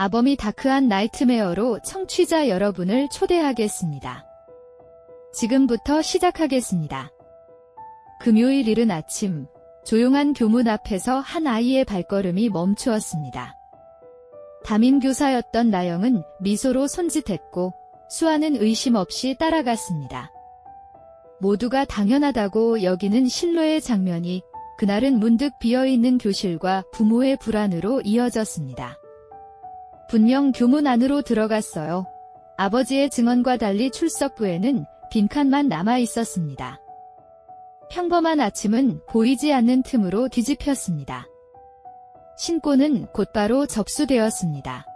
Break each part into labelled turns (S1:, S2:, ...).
S1: 아범이 다크한 나이트메어로 청취자 여러분을 초대하겠습니다. 지금부터 시작하겠습니다. 금요일 이른 아침, 조용한 교문 앞에서 한 아이의 발걸음이 멈추었습니다. 담임 교사였던 나영은 미소로 손짓했고 수아는 의심 없이 따라갔습니다. 모두가 당연하다고 여기는 실로의 장면이 그날은 문득 비어있는 교실과 부모의 불안으로 이어졌습니다. 분명 교문 안으로 들어갔어요. 아버지의 증언과 달리 출석부에는 빈칸만 남아 있었습니다. 평범한 아침은 보이지 않는 틈으로 뒤집혔습니다. 신고는 곧바로 접수되었습니다.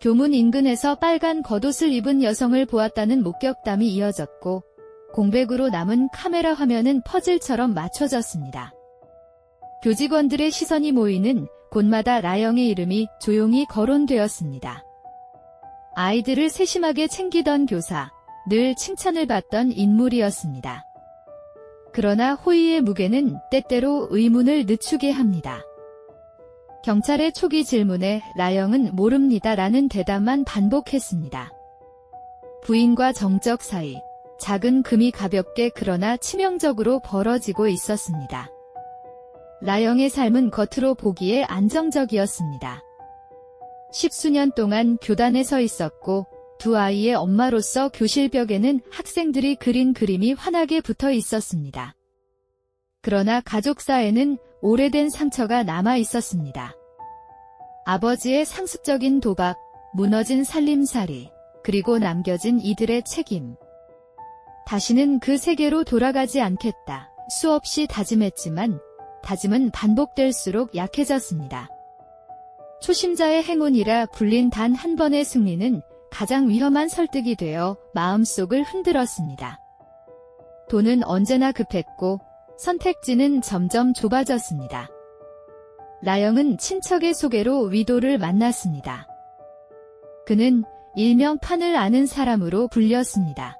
S1: 교문 인근에서 빨간 겉옷을 입은 여성을 보았다는 목격담이 이어졌고 공백으로 남은 카메라 화면은 퍼즐처럼 맞춰졌습니다. 교직원들의 시선이 모이는 곳마다 라영의 이름이 조용히 거론되었습니다. 아이들을 세심하게 챙기던 교사, 늘 칭찬을 받던 인물이었습니다. 그러나 호의의 무게는 때때로 의문을 늦추게 합니다. 경찰의 초기 질문에 라영은 모릅니다 라는 대답만 반복했습니다. 부인과 정적 사이, 작은 금이 가볍게 그러나 치명적으로 벌어지고 있었습니다. 라영의 삶은 겉으로 보기에 안정적이었습니다. 십수년 동안 교단에 서 있었고 두 아이의 엄마로서 교실벽에는 학생들이 그린 그림이 환하게 붙어 있었습니다. 그러나 가족사에는 오래된 상처가 남아 있었습니다. 아버지의 상습적인 도박, 무너진 살림살이, 그리고 남겨진 이들의 책임. 다시는 그 세계로 돌아가지 않겠다. 수없이 다짐했지만 다짐은 반복될수록 약해졌습니다. 초심자의 행운이라 불린 단 한 번의 승리는 가장 위험한 설득이 되어 마음속을 흔들었습니다. 돈은 언제나 급했고 선택지는 점점 좁아졌습니다. 나영은 친척의 소개로 위도를 만났습니다. 그는 일명 판을 아는 사람으로 불렸습니다.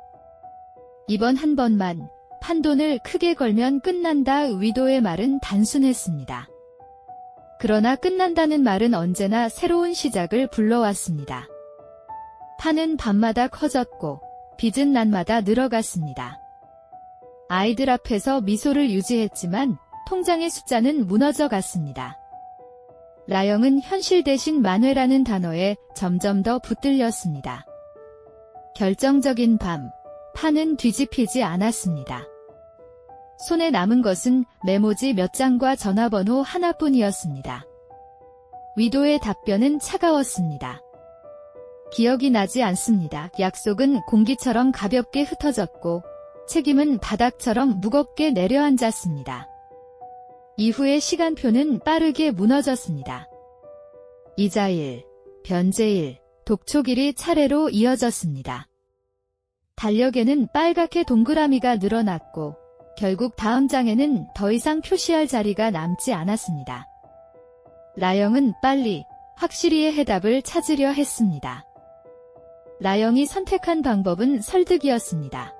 S1: 이번 한 번만 판돈을 크게 걸면 끝난다 위도의 말은 단순했습니다. 그러나 끝난다는 말은 언제나 새로운 시작을 불러왔습니다. 판은 밤마다 커졌고 빚은 날마다 늘어갔습니다. 아이들 앞에서 미소를 유지했지만 통장의 숫자는 무너져 갔습니다. 라영은 현실 대신 만회라는 단어에 점점 더 붙들렸습니다. 결정적인 밤, 판은 뒤집히지 않았습니다. 손에 남은 것은 메모지 몇 장과 전화번호 하나뿐이었습니다. 위도의 답변은 차가웠습니다. 기억이 나지 않습니다. 약속은 공기처럼 가볍게 흩어졌고 책임은 바닥처럼 무겁게 내려앉았습니다. 이후의 시간표는 빠르게 무너졌습니다. 이자일, 변제일, 독촉일이 차례로 이어졌습니다. 달력에는 빨갛게 동그라미가 늘어났고 결국 다음 장에는 더 이상 표시할 자리가 남지 않았습니다. 라영은 빨리 확실히의 해답을 찾으려 했습니다. 라영이 선택한 방법은 설득이었습니다.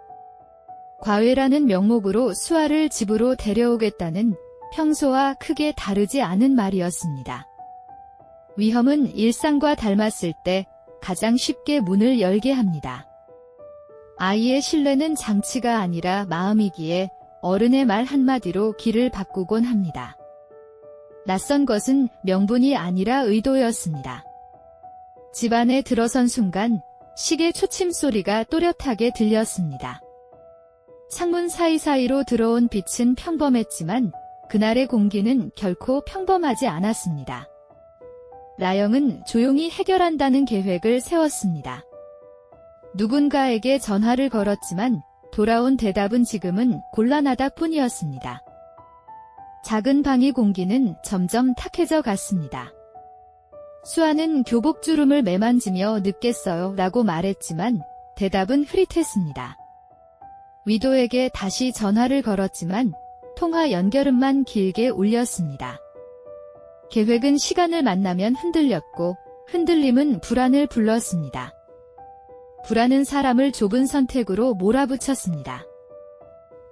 S1: 과외라는 명목으로 수아를 집으로 데려오겠다는 평소와 크게 다르지 않은 말이었습니다. 위험은 일상과 닮았을 때 가장 쉽게 문을 열게 합니다. 아이의 신뢰는 장치가 아니라 마음이기에 어른의 말 한마디로 길을 바꾸곤 합니다. 낯선 것은 명분이 아니라 의도였습니다. 집안에 들어선 순간 시계 초침 소리가 또렷하게 들렸습니다. 창문 사이사이로 들어온 빛은 평범했지만 그날의 공기는 결코 평범하지 않았습니다. 라영은 조용히 해결한다는 계획을 세웠습니다. 누군가에게 전화를 걸었지만 돌아온 대답은 지금은 곤란하다 뿐이었습니다. 작은 방의 공기는 점점 탁해져 갔습니다. 수아는 교복 주름을 매만지며 늦겠어요 라고 말했지만 대답은 흐릿했습니다. 위도에게 다시 전화를 걸었지만 통화 연결음만 길게 울렸습니다. 계획은 시간을 만나면 흔들렸고 흔들림은 불안을 불렀습니다. 불안은 사람을 좁은 선택으로 몰아붙였습니다.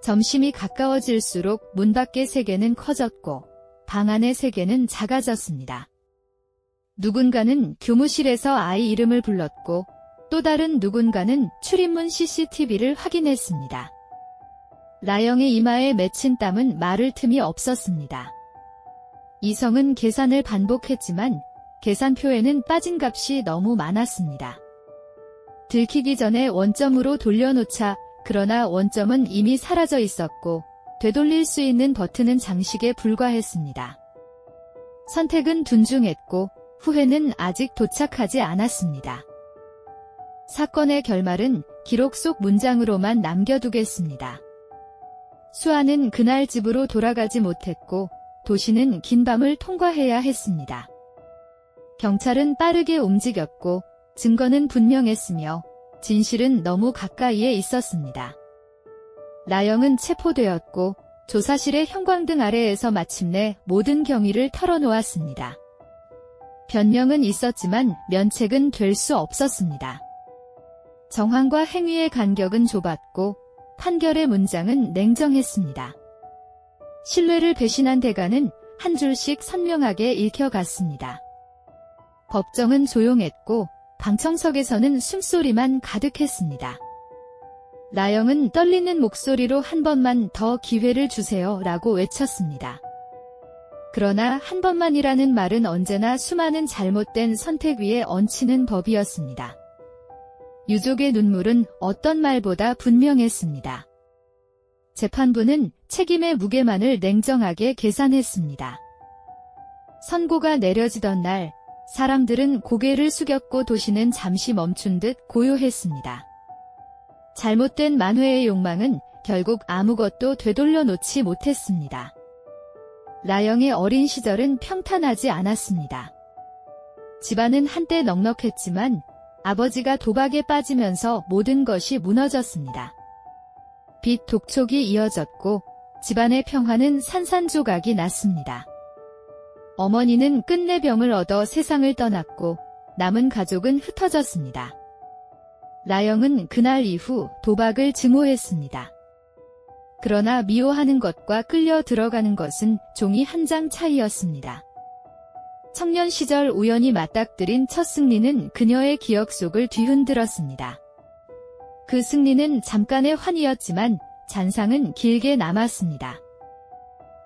S1: 점심이 가까워질수록 문 밖의 세계는 커졌고 방 안의 세계는 작아졌습니다. 누군가는 교무실에서 아이 이름을 불렀고 또 다른 누군가는 출입문 CCTV를 확인했습니다. 라영의 이마에 맺힌 땀은 마를 틈이 없었습니다. 이성은 계산을 반복했지만 계산표에는 빠진 값이 너무 많았습니다. 들키기 전에 원점으로 돌려놓자 그러나 원점은 이미 사라져 있었고 되돌릴 수 있는 버튼은 장식에 불과했습니다. 선택은 둔중했고 후회는 아직 도착하지 않았습니다. 사건의 결말은 기록 속 문장으로만 남겨두겠습니다. 수아는 그날 집으로 돌아가지 못했고 도시는 긴 밤을 통과해야 했습니다. 경찰은 빠르게 움직였고 증거는 분명했으며 진실은 너무 가까이에 있었습니다. 나영은 체포되었고 조사실의 형광등 아래에서 마침내 모든 경위를 털어놓았습니다. 변명은 있었지만 면책은 될 수 없었습니다. 정황과 행위의 간격은 좁았고 판결의 문장은 냉정했습니다. 신뢰를 배신한 대가는 한 줄씩 선명하게 읽혀갔습니다. 법정은 조용했고 방청석에서는 숨소리만 가득했습니다. 나영은 떨리는 목소리로 한 번만 더 기회를 주세요 라고 외쳤습니다. 그러나 한 번만이라는 말은 언제나 수많은 잘못된 선택 위에 얹히는 법이었습니다. 유족의 눈물은 어떤 말보다 분명했습니다. 재판부는 책임의 무게만을 냉정하게 계산했습니다. 선고가 내려지던 날, 사람들은 고개를 숙였고 도시는 잠시 멈춘 듯 고요했습니다. 잘못된 만회의 욕망은 결국 아무것도 되돌려 놓지 못했습니다. 라영의 어린 시절은 평탄하지 않았습니다. 집안은 한때 넉넉했지만 아버지가 도박에 빠지면서 모든 것이 무너졌습니다. 빚 독촉이 이어졌고 집안의 평화는 산산조각이 났습니다. 어머니는 끝내 병을 얻어 세상을 떠났고 남은 가족은 흩어졌습니다. 라영은 그날 이후 도박을 증오했습니다. 그러나 미워하는 것과 끌려 들어가는 것은 종이 한 장 차이였습니다. 청년 시절 우연히 맞닥뜨린 첫 승리는 그녀의 기억 속을 뒤흔들었습니다. 그 승리는 잠깐의 환희였지만 잔상은 길게 남았습니다.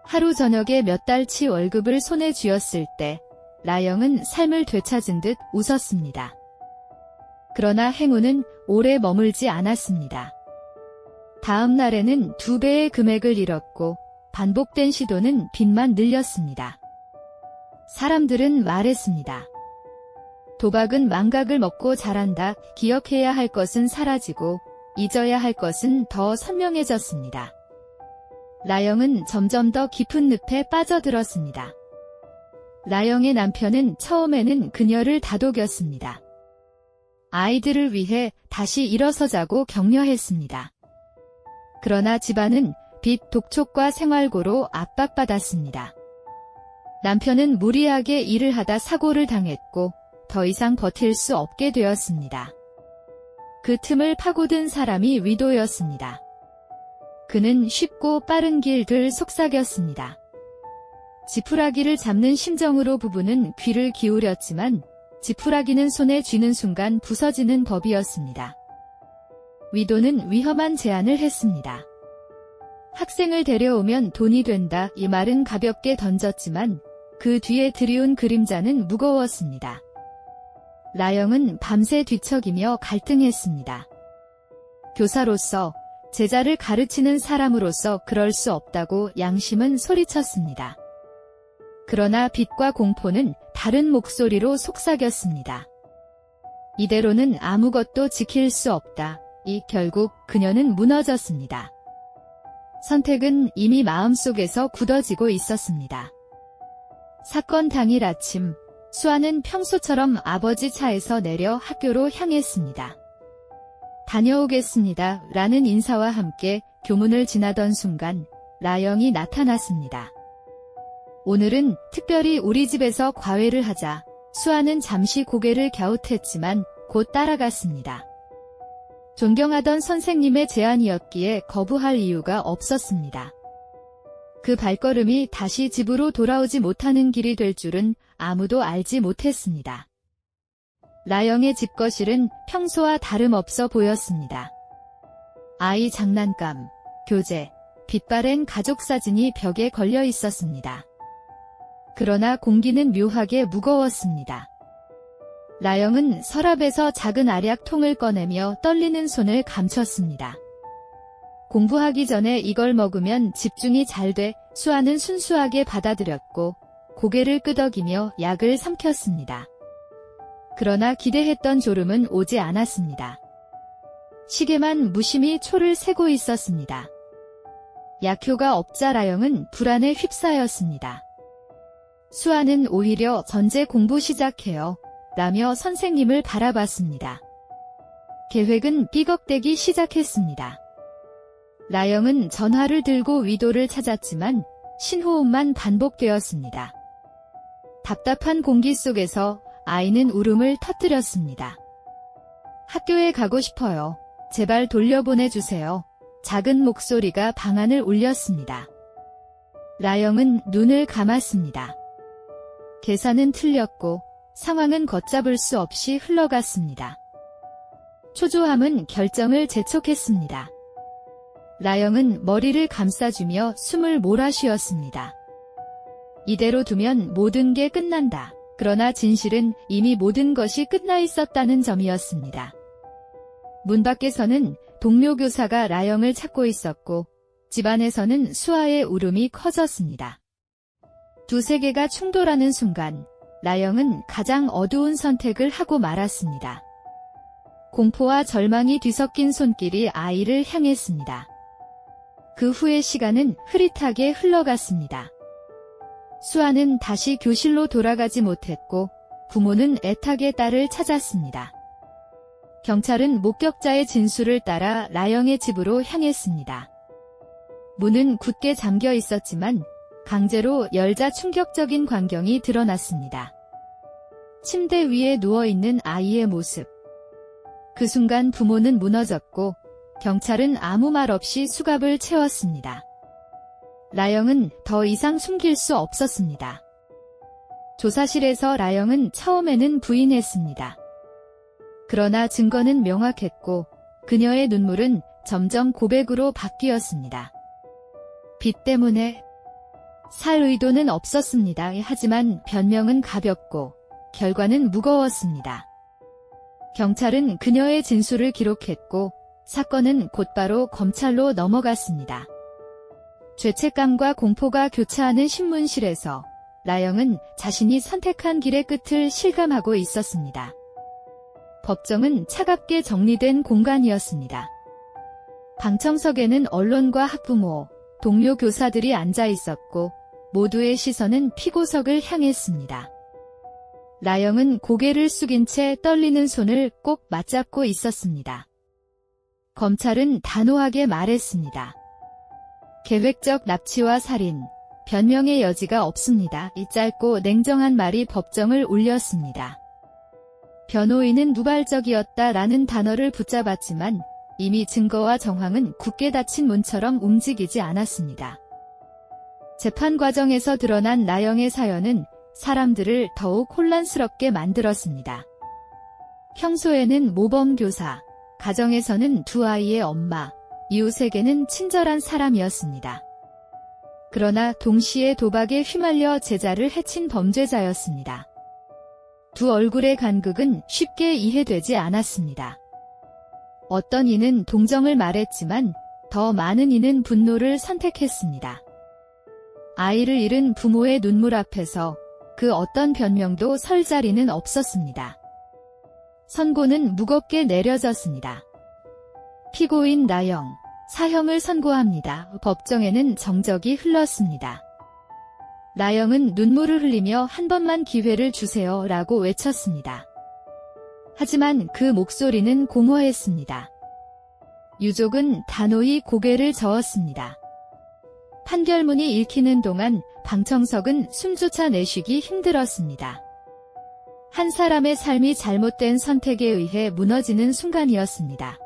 S1: 하루 저녁에 몇 달치 월급을 손에 쥐었을 때 라영은 삶을 되찾은 듯 웃었습니다. 그러나 행운은 오래 머물지 않았습니다. 다음 날에는 두 배의 금액을 잃었고 반복된 시도는 빚만 늘렸습니다. 사람들은 말했습니다. 도박은 망각을 먹고 자란다. 기억해야 할 것은 사라지고 잊어야 할 것은 더 선명해졌습니다. 라영은 점점 더 깊은 늪에 빠져들었습니다. 라영의 남편은 처음에는 그녀를 다독였습니다. 아이들을 위해 다시 일어서자고 격려했습니다. 그러나 집안은 빚 독촉과 생활고로 압박받았습니다. 남편은 무리하게 일을 하다 사고를 당했고 더 이상 버틸 수 없게 되었습니다. 그 틈을 파고든 사람이 위도였습니다. 그는 쉽고 빠른 길들 속삭였습니다. 지푸라기를 잡는 심정으로 부부는 귀를 기울였지만 지푸라기는 손에 쥐는 순간 부서지는 법이었습니다. 위도는 위험한 제안을 했습니다. 학생을 데려오면 돈이 된다 이 말은 가볍게 던졌지만 그 뒤에 들이운 그림자는 무거웠습니다. 라영은 밤새 뒤척이며 갈등했습니다. 교사로서 제자를 가르치는 사람으로서 그럴 수 없다고 양심은 소리쳤습니다. 그러나 빛과 공포는 다른 목소리로 속삭였습니다. 이대로는 아무것도 지킬 수 없다. 이 결국 그녀는 무너졌습니다. 선택은 이미 마음속에서 굳어지고 있었습니다. 사건 당일 아침, 수아는 평소처럼 아버지 차에서 내려 학교로 향했습니다. 다녀오겠습니다. 라는 인사와 함께 교문을 지나던 순간 라영이 나타났습니다. 오늘은 특별히 우리 집에서 과외를 하자 수아는 잠시 고개를 갸웃했지만 곧 따라갔습니다. 존경하던 선생님의 제안이었기에 거부할 이유가 없었습니다. 그 발걸음이 다시 집으로 돌아오지 못하는 길이 될 줄은 아무도 알지 못했습니다. 라영의 집 거실은 평소와 다름없어 보였습니다. 아이 장난감, 교재, 빛바랜 가족 사진이 벽에 걸려 있었습니다. 그러나 공기는 묘하게 무거웠습니다. 라영은 서랍에서 작은 알약통을 꺼내며 떨리는 손을 감췄습니다. 공부하기 전에 이걸 먹으면 집중이 잘 돼 수아는 순수하게 받아들였고 고개를 끄덕이며 약을 삼켰습니다. 그러나 기대했던 졸음은 오지 않았습니다. 시계만 무심히 초를 세고 있었습니다. 약효가 없자 라영은 불안에 휩싸였습니다. 수아는 오히려 전제 공부 시작해요. 라며 선생님을 바라봤습니다. 계획은 삐걱대기 시작했습니다. 라영은 전화를 들고 위도를 찾았지만 신호음만 반복되었습니다. 답답한 공기 속에서 아이는 울음을 터뜨렸습니다. 학교에 가고 싶어요. 제발 돌려보내주세요. 작은 목소리가 방안을 울렸습니다. 라영은 눈을 감았습니다. 계산은 틀렸고 상황은 걷잡을 수 없이 흘러갔습니다. 초조함은 결정을 재촉했습니다. 라영은 머리를 감싸주며 숨을 몰아쉬었습니다. 이대로 두면 모든 게 끝난다. 그러나 진실은 이미 모든 것이 끝나 있었다는 점이었습니다. 문 밖에서는 동료 교사가 라영을 찾고 있었고 집안에서는 수아의 울음이 커졌습니다. 두 세계가 충돌하는 순간 라영은 가장 어두운 선택을 하고 말았습니다. 공포와 절망이 뒤섞인 손길이 아이를 향했습니다. 그 후의 시간은 흐릿하게 흘러갔습니다. 수아는 다시 교실로 돌아가지 못했고 부모는 애타게 딸을 찾았습니다. 경찰은 목격자의 진술을 따라 라영의 집으로 향했습니다. 문은 굳게 잠겨 있었지만 강제로 열자 충격적인 광경이 드러났습니다. 침대 위에 누워있는 아이의 모습. 그 순간 부모는 무너졌고 경찰은 아무 말 없이 수갑을 채웠습니다. 라영은 더 이상 숨길 수 없었습니다. 조사실에서 라영은 처음에는 부인했습니다. 그러나 증거는 명확했고 그녀의 눈물은 점점 고백으로 바뀌었습니다. 빚 때문에 살 의도는 없었습니다. 하지만 변명은 가볍고 결과는 무거웠습니다. 경찰은 그녀의 진술을 기록했고 사건은 곧바로 검찰로 넘어갔습니다. 죄책감과 공포가 교차하는 신문실에서 라영은 자신이 선택한 길의 끝을 실감하고 있었습니다. 법정은 차갑게 정리된 공간이었습니다. 방청석에는 언론과 학부모, 동료 교사들이 앉아 있었고 모두의 시선은 피고석을 향했습니다. 라영은 고개를 숙인 채 떨리는 손을 꼭 맞잡고 있었습니다. 검찰은 단호하게 말했습니다. 계획적 납치와 살인, 변명의 여지가 없습니다. 이 짧고 냉정한 말이 법정을 울렸습니다. 변호인은 누발적이었다라는 단어를 붙잡았지만 이미 증거와 정황은 굳게 닫힌 문처럼 움직이지 않았습니다. 재판 과정에서 드러난 나영의 사연은 사람들을 더욱 혼란스럽게 만들었습니다. 평소에는 모범교사, 가정에서는 두 아이의 엄마, 이웃에게는 친절한 사람이었습니다. 그러나 동시에 도박에 휘말려 제자를 해친 범죄자였습니다. 두 얼굴의 간극은 쉽게 이해되지 않았습니다. 어떤 이는 동정을 말했지만 더 많은 이는 분노를 선택했습니다. 아이를 잃은 부모의 눈물 앞에서 그 어떤 변명도 설 자리는 없었습니다. 선고는 무겁게 내려졌습니다. 피고인 나영, 사형을 선고합니다. 법정에는 정적이 흘렀습니다. 나영은 눈물을 흘리며 한 번만 기회를 주세요 라고 외쳤습니다. 하지만 그 목소리는 공허했습니다. 유족은 단호히 고개를 저었습니다. 판결문이 읽히는 동안 방청석은 숨조차 내쉬기 힘들었습니다. 한 사람의 삶이 잘못된 선택에 의해 무너지는 순간이었습니다.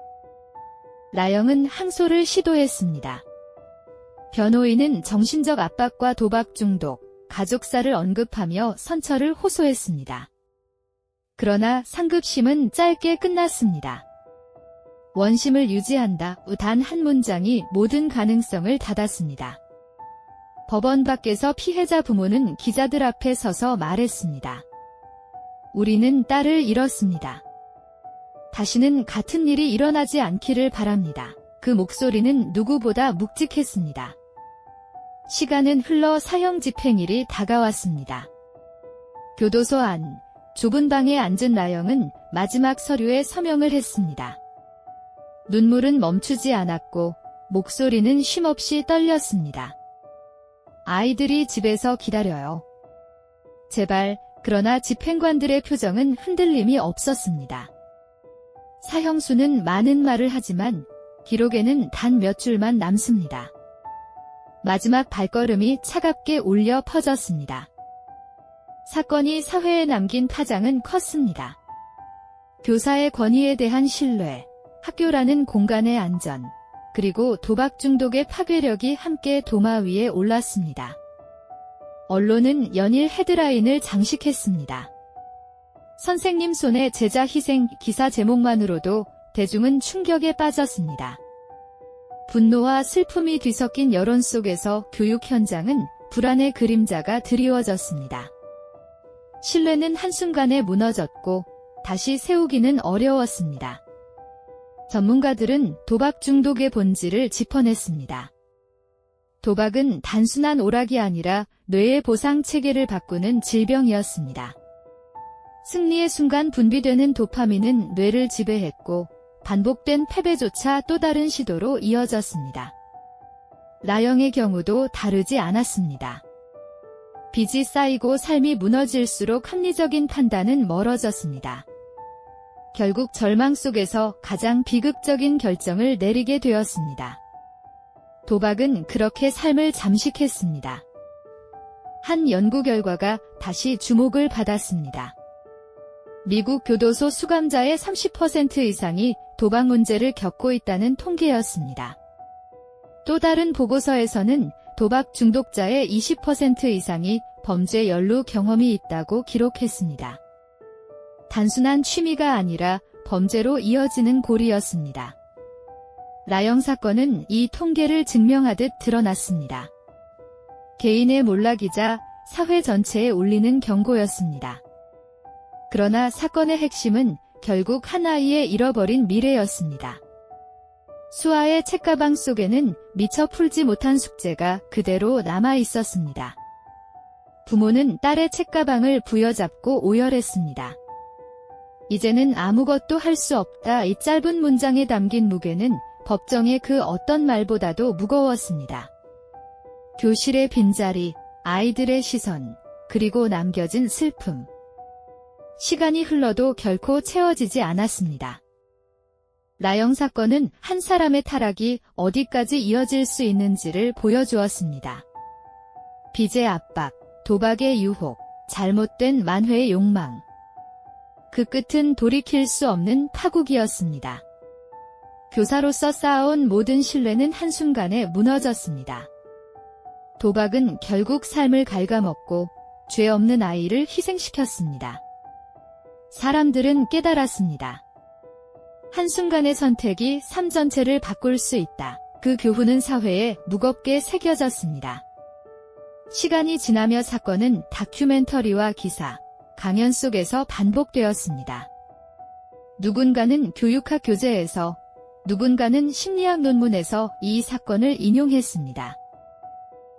S1: 나영은 항소를 시도했습니다. 변호인은 정신적 압박과 도박 중독, 가족사를 언급하며 선처를 호소했습니다. 그러나 상급심은 짧게 끝났습니다. 원심을 유지한다. 단 한 문장이 모든 가능성을 닫았습니다. 법원 밖에서 피해자 부모는 기자들 앞에 서서 말했습니다. 우리는 딸을 잃었습니다. 다시는 같은 일이 일어나지 않기를 바랍니다. 그 목소리는 누구보다 묵직했습니다. 시간은 흘러 사형 집행일이 다가왔습니다. 교도소 안, 좁은 방에 앉은 나영은 마지막 서류에 서명을 했습니다. 눈물은 멈추지 않았고 목소리는 쉼없이 떨렸습니다. 아이들이 집에서 기다려요. 제발, 그러나 집행관들의 표정은 흔들림이 없었습니다. 사형수는 많은 말을 하지만 기록에는 단 몇 줄만 남습니다. 마지막 발걸음이 차갑게 울려 퍼졌습니다. 사건이 사회에 남긴 파장은 컸습니다. 교사의 권위에 대한 신뢰, 학교라는 공간의 안전, 그리고 도박 중독의 파괴력이 함께 도마 위에 올랐습니다. 언론은 연일 헤드라인을 장식했습니다. 선생님 손에 제자 희생 기사 제목만으로도 대중은 충격에 빠졌습니다. 분노와 슬픔이 뒤섞인 여론 속에서 교육 현장은 불안의 그림자가 드리워졌습니다. 신뢰는 한순간에 무너졌고 다시 세우기는 어려웠습니다. 전문가들은 도박 중독의 본질을 짚어냈습니다. 도박은 단순한 오락이 아니라 뇌의 보상 체계를 바꾸는 질병이었습니다. 승리의 순간 분비되는 도파민은 뇌를 지배했고 반복된 패배조차 또 다른 시도로 이어졌습니다. 나영의 경우도 다르지 않았습니다. 빚이 쌓이고 삶이 무너질수록 합리적인 판단은 멀어졌습니다. 결국 절망 속에서 가장 비극적인 결정을 내리게 되었습니다. 도박은 그렇게 삶을 잠식했습니다. 한 연구 결과가 다시 주목을 받았습니다. 미국 교도소 수감자의 30% 이상이 도박 문제를 겪고 있다는 통계였습니다. 또 다른 보고서에서는 도박 중독자의 20% 이상이 범죄 연루 경험이 있다고 기록했습니다. 단순한 취미가 아니라 범죄로 이어지는 골이었습니다. 라영 사건은 이 통계를 증명하듯 드러났습니다. 개인의 몰락이자 사회 전체에 울리는 경고였습니다. 그러나 사건의 핵심은 결국 한 아이의 잃어버린 미래였습니다. 수아의 책가방 속에는 미처 풀지 못한 숙제가 그대로 남아 있었습니다. 부모는 딸의 책가방을 부여잡고 오열했습니다. 이제는 아무것도 할 수 없다 이 짧은 문장에 담긴 무게는 법정의 그 어떤 말보다도 무거웠습니다. 교실의 빈자리, 아이들의 시선, 그리고 남겨진 슬픔. 시간이 흘러도 결코 채워지지 않았습니다. 라영 사건은 한 사람의 타락이 어디까지 이어질 수 있는지를 보여주었습니다. 빚의 압박, 도박의 유혹, 잘못된 만회의 욕망. 그 끝은 돌이킬 수 없는 파국이었습니다. 교사로서 쌓아온 모든 신뢰는 한순간에 무너졌습니다. 도박은 결국 삶을 갉아먹고 죄 없는 아이를 희생시켰습니다. 사람들은 깨달았습니다. 한순간의 선택이 삶 전체를 바꿀 수 있다. 그 교훈은 사회에 무겁게 새겨졌습니다. 시간이 지나며 사건은 다큐멘터리와 기사, 강연 속에서 반복되었습니다. 누군가는 교육학 교재에서, 누군가는 심리학 논문에서 이 사건을 인용했습니다.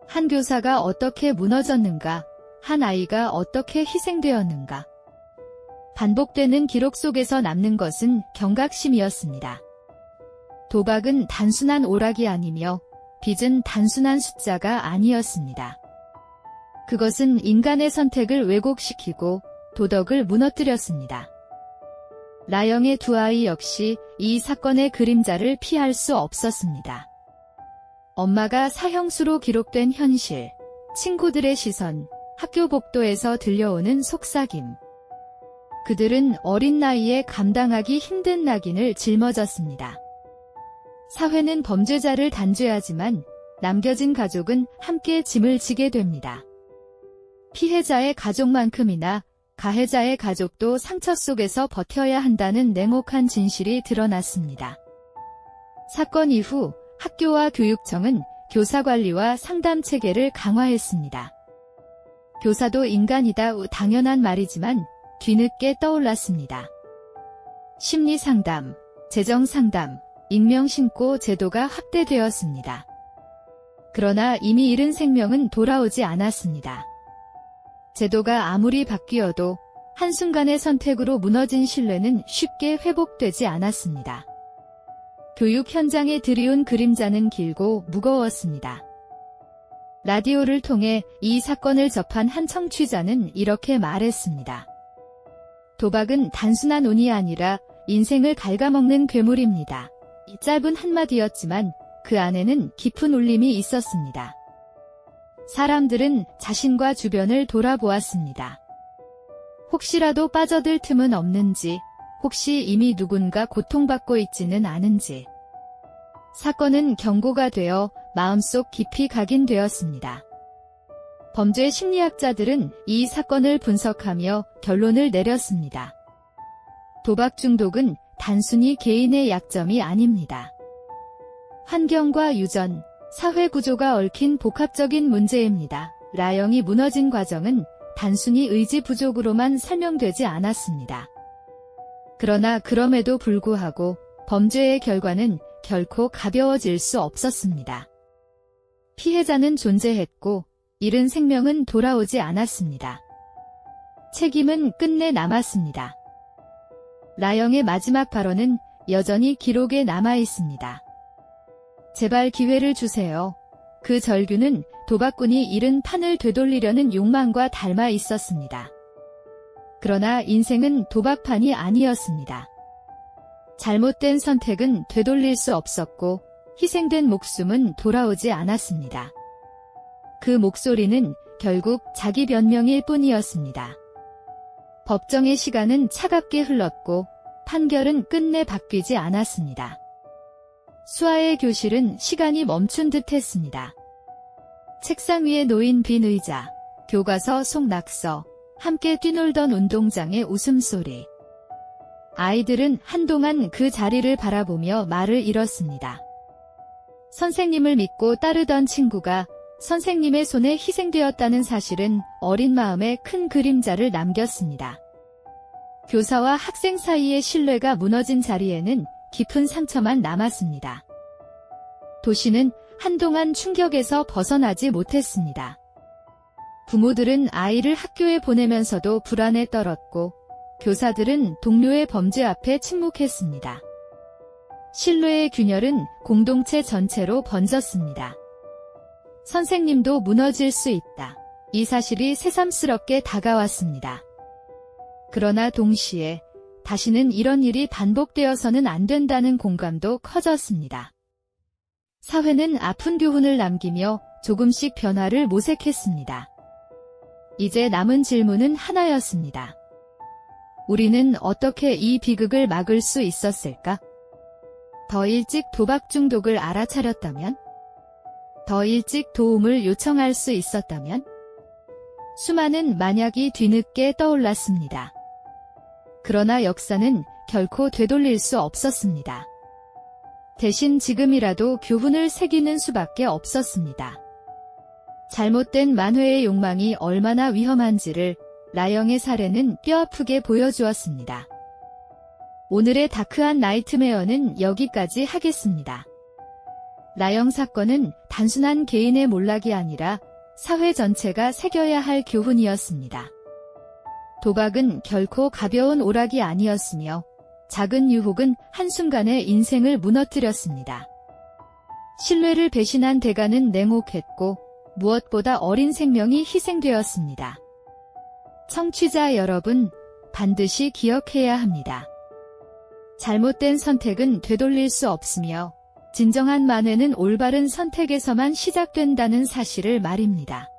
S1: 한 교사가 어떻게 무너졌는가, 한 아이가 어떻게 희생되었는가. 반복되는 기록 속에서 남는 것은 경각심이었습니다. 도박은 단순한 오락이 아니며 빚은 단순한 숫자가 아니었습니다. 그것은 인간의 선택을 왜곡시키고 도덕을 무너뜨렸습니다. 나영의 두 아이 역시 이 사건의 그림자를 피할 수 없었습니다. 엄마가 사형수로 기록된 현실, 친구들의 시선, 학교 복도에서 들려오는 속삭임. 그들은 어린 나이에 감당하기 힘든 낙인을 짊어졌습니다. 사회는 범죄자를 단죄하지만 남겨진 가족은 함께 짐을 지게 됩니다. 피해자의 가족만큼이나 가해자의 가족도 상처 속에서 버텨야 한다는 냉혹한 진실이 드러났습니다. 사건 이후 학교와 교육청은 교사 관리와 상담 체계를 강화했습니다. 교사도 인간이다 당연한 말이지만 뒤늦게 떠올랐습니다. 심리 상담, 재정 상담, 익명 신고 제도가 확대되었습니다. 그러나 이미 잃은 생명은 돌아오지 않았습니다. 제도가 아무리 바뀌어도 한순간의 선택으로 무너진 신뢰는 쉽게 회복되지 않았습니다. 교육 현장에 들이운 그림자는 길고 무거웠습니다. 라디오를 통해 이 사건을 접한 한 청취자는 이렇게 말했습니다. 도박은 단순한 운이 아니라 인생을 갉아먹는 괴물입니다. 이 짧은 한마디였지만 그 안에는 깊은 울림이 있었습니다. 사람들은 자신과 주변을 돌아보았습니다. 혹시라도 빠져들 틈은 없는지, 혹시 이미 누군가 고통받고 있지는 않은지. 사건은 경고가 되어 마음속 깊이 각인되었습니다. 범죄 심리학자들은 이 사건을 분석하며 결론을 내렸습니다. 도박 중독은 단순히 개인의 약점이 아닙니다. 환경과 유전, 사회 구조가 얽힌 복합적인 문제입니다. 라영이 무너진 과정은 단순히 의지 부족으로만 설명되지 않았습니다. 그러나 그럼에도 불구하고 범죄의 결과는 결코 가벼워질 수 없었습니다. 피해자는 존재했고 잃은 생명은 돌아오지 않았습니다. 책임은 끝내 남았습니다. 라영의 마지막 발언은 여전히 기록에 남아 있습니다. 제발 기회를 주세요. 그 절규는 도박꾼이 잃은 판을 되돌리려는 욕망과 닮아 있었습니다. 그러나 인생은 도박판이 아니었습니다. 잘못된 선택은 되돌릴 수 없었고 희생된 목숨은 돌아오지 않았습니다. 그 목소리는 결국 자기 변명일 뿐이었습니다. 법정의 시간은 차갑게 흘렀고 판결은 끝내 바뀌지 않았습니다. 수아의 교실은 시간이 멈춘 듯 했습니다. 책상 위에 놓인 빈 의자, 교과서 속 낙서, 함께 뛰놀던 운동장의 웃음소리. 아이들은 한동안 그 자리를 바라보며 말을 잃었습니다. 선생님을 믿고 따르던 친구가 선생님의 손에 희생되었다는 사실은 어린 마음에 큰 그림자를 남겼습니다. 교사와 학생 사이의 신뢰가 무너진 자리에는 깊은 상처만 남았습니다. 도시는 한동안 충격에서 벗어나지 못했습니다. 부모들은 아이를 학교에 보내면서도 불안에 떨었고 교사들은 동료의 범죄 앞에 침묵했습니다. 신뢰의 균열은 공동체 전체로 번졌습니다. 선생님도 무너질 수 있다. 이 사실이 새삼스럽게 다가왔습니다. 그러나 동시에 다시는 이런 일이 반복되어서는 안 된다는 공감도 커졌습니다. 사회는 아픈 교훈을 남기며 조금씩 변화를 모색했습니다. 이제 남은 질문은 하나였습니다. 우리는 어떻게 이 비극을 막을 수 있었을까? 더 일찍 도박 중독을 알아차렸다면? 더 일찍 도움을 요청할 수 있었다면? 수많은 만약이 뒤늦게 떠올랐습니다. 그러나 역사는 결코 되돌릴 수 없었습니다. 대신 지금이라도 교훈을 새기는 수밖에 없었습니다. 잘못된 만회의 욕망이 얼마나 위험한지를 라영의 사례는 뼈아프게 보여주었습니다. 오늘의 다크한 나이트메어는 여기까지 하겠습니다. 라영 사건은 단순한 개인의 몰락이 아니라 사회 전체가 새겨야 할 교훈이었습니다. 도박은 결코 가벼운 오락이 아니었으며 작은 유혹은 한순간에 인생을 무너뜨렸습니다. 신뢰를 배신한 대가는 냉혹했고 무엇보다 어린 생명이 희생되었습니다. 청취자 여러분, 반드시 기억해야 합니다. 잘못된 선택은 되돌릴 수 없으며 진정한 만회는 올바른 선택에서만 시작된다는 사실을 말입니다.